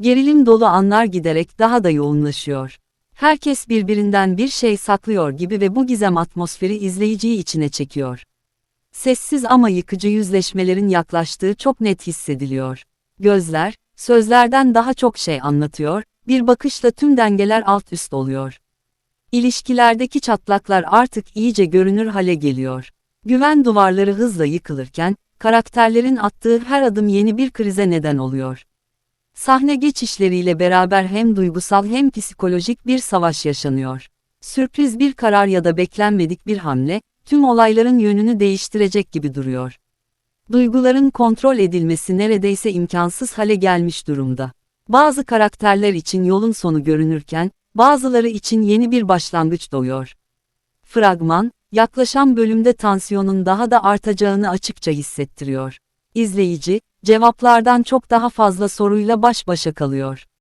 Gerilim dolu anlar giderek daha da yoğunlaşıyor. Herkes birbirinden bir şey saklıyor gibi ve bu gizem atmosferi izleyiciyi içine çekiyor. Sessiz ama yıkıcı yüzleşmelerin yaklaştığı çok net hissediliyor. Gözler, sözlerden daha çok şey anlatıyor, bir bakışla tüm dengeler alt üst oluyor. İlişkilerdeki çatlaklar artık iyice görünür hale geliyor. Güven duvarları hızla yıkılırken, karakterlerin attığı her adım yeni bir krize neden oluyor. Sahne geçişleriyle beraber hem duygusal hem psikolojik bir savaş yaşanıyor. Sürpriz bir karar ya da beklenmedik bir hamle, tüm olayların yönünü değiştirecek gibi duruyor. Duyguların kontrol edilmesi neredeyse imkansız hale gelmiş durumda. Bazı karakterler için yolun sonu görünürken, bazıları için yeni bir başlangıç doğuyor. Fragman, yaklaşan bölümde tansiyonun daha da artacağını açıkça hissettiriyor. İzleyici, cevaplardan çok daha fazla soruyla baş başa kalıyor.